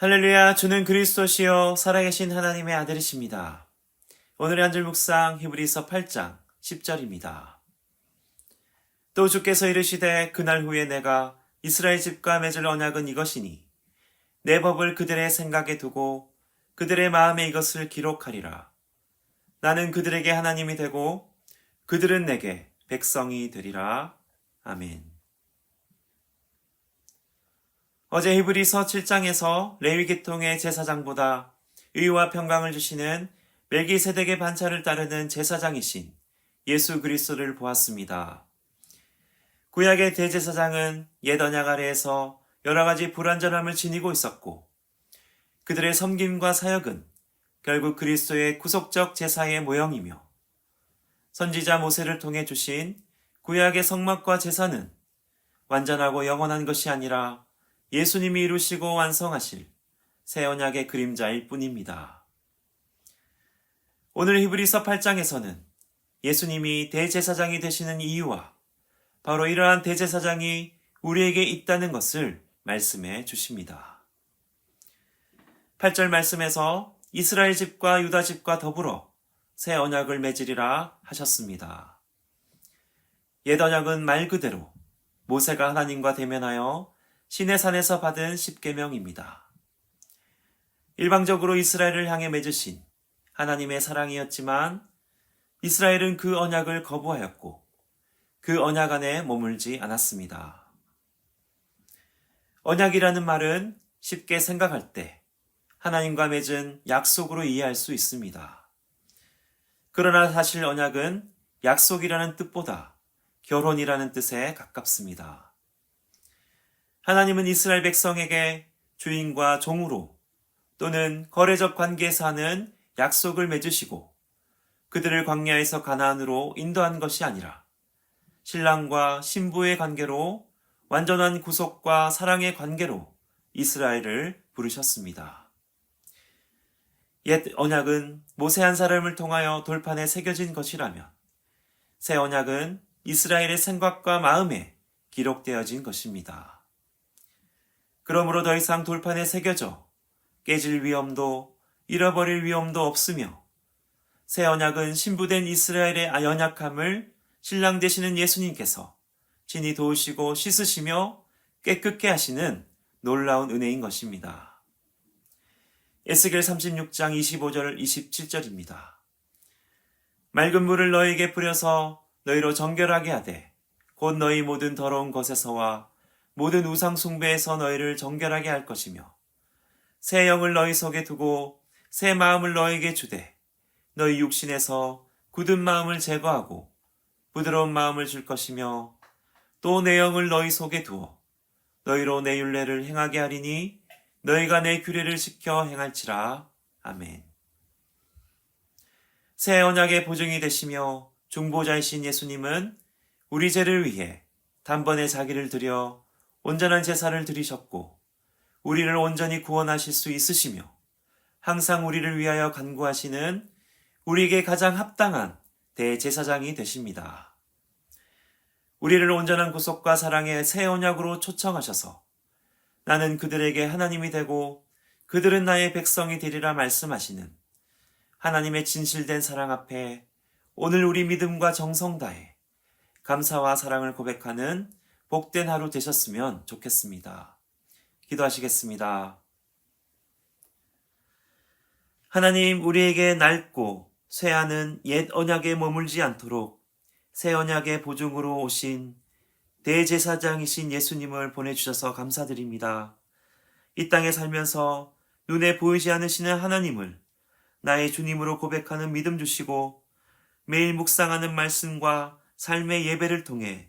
할렐루야, 주는 그리스도시요 살아계신 하나님의 아들이십니다. 오늘의 한줄 묵상 히브리서 8장 10절입니다. 또 주께서 이르시되 그날 후에 내가 이스라엘 집과 맺을 언약은 이것이니 내 법을 그들의 생각에 두고 그들의 마음에 이것을 기록하리라. 나는 그들에게 하나님이 되고 그들은 내게 백성이 되리라. 아멘. 어제 히브리서 7장에서 레위 계통의 제사장보다 의와 평강을 주시는 멜기세덱의 반차를 따르는 제사장이신 예수 그리스도를 보았습니다. 구약의 대제사장은 옛 언약 아래에서 여러 가지 불완전함을 지니고 있었고 그들의 섬김과 사역은 결국 그리스도의 구속적 제사의 모형이며 선지자 모세를 통해 주신 구약의 성막과 제사는 완전하고 영원한 것이 아니라 예수님이 이루시고 완성하실 새 언약의 그림자일 뿐입니다. 오늘 히브리서 8장에서는 예수님이 대제사장이 되시는 이유와 바로 이러한 대제사장이 우리에게 있다는 것을 말씀해 주십니다. 8절 말씀에서 이스라엘 집과 유다 집과 더불어 새 언약을 맺으리라 하셨습니다. 옛 언약은 말 그대로 모세가 하나님과 대면하여 신의 산에서 받은 십계명입니다. 일방적으로 이스라엘을 향해 맺으신 하나님의 사랑이었지만 이스라엘은 그 언약을 거부하였고 그 언약 안에 머물지 않았습니다. 언약이라는 말은 쉽게 생각할 때 하나님과 맺은 약속으로 이해할 수 있습니다. 그러나 사실 언약은 약속이라는 뜻보다 결혼이라는 뜻에 가깝습니다. 하나님은 이스라엘 백성에게 주인과 종으로 또는 거래적 관계에서 하는 약속을 맺으시고 그들을 광야에서 가나안으로 인도한 것이 아니라 신랑과 신부의 관계로 완전한 구속과 사랑의 관계로 이스라엘을 부르셨습니다. 옛 언약은 모세 한 사람을 통하여 돌판에 새겨진 것이라면 새 언약은 이스라엘의 생각과 마음에 기록되어진 것입니다. 그러므로 더 이상 돌판에 새겨져 깨질 위험도 잃어버릴 위험도 없으며 새 언약은 신부된 이스라엘의 연약함을 신랑 되시는 예수님께서 친히 도우시고 씻으시며 깨끗게 하시는 놀라운 은혜인 것입니다. 에스겔 36장 25절 27절입니다. 맑은 물을 너에게 뿌려서 너희로 정결하게 하되 곧 너희 모든 더러운 것에서와 모든 우상 숭배에서 너희를 정결하게 할 것이며 새 영을 너희 속에 두고 새 마음을 너에게 주되 너희 육신에서 굳은 마음을 제거하고 부드러운 마음을 줄 것이며 또 내 영을 너희 속에 두어 너희로 내 율례를 행하게 하리니 너희가 내 규례를 지켜 행할지라 아멘. 새 언약의 보증이 되시며 중보자이신 예수님은 우리 죄를 위해 단번에 자기를 드려 온전한 제사를 드리셨고 우리를 온전히 구원하실 수 있으시며 항상 우리를 위하여 간구하시는 우리에게 가장 합당한 대제사장이 되십니다. 우리를 온전한 구속과 사랑의 새 언약으로 초청하셔서 나는 그들에게 하나님이 되고 그들은 나의 백성이 되리라 말씀하시는 하나님의 진실된 사랑 앞에 오늘 우리 믿음과 정성 다해 감사와 사랑을 고백하는 복된 하루 되셨으면 좋겠습니다. 기도하시겠습니다. 하나님, 우리에게 낡고 쇠하는 옛 언약에 머물지 않도록 새 언약의 보증으로 오신 대제사장이신 예수님을 보내주셔서 감사드립니다. 이 땅에 살면서 눈에 보이지 않으시는 하나님을 나의 주님으로 고백하는 믿음 주시고 매일 묵상하는 말씀과 삶의 예배를 통해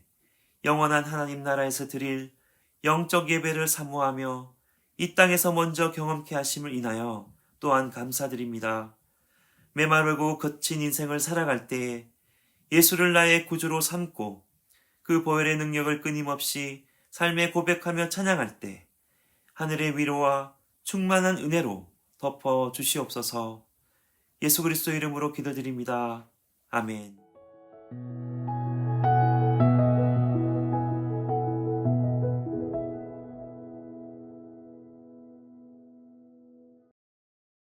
영원한 하나님 나라에서 드릴 영적 예배를 사모하며 이 땅에서 먼저 경험케 하심을 인하여 또한 감사드립니다. 메마르고 거친 인생을 살아갈 때에 예수를 나의 구주로 삼고 그 보혈의 능력을 끊임없이 삶에 고백하며 찬양할 때 하늘의 위로와 충만한 은혜로 덮어 주시옵소서 예수 그리스도 이름으로 기도드립니다. 아멘.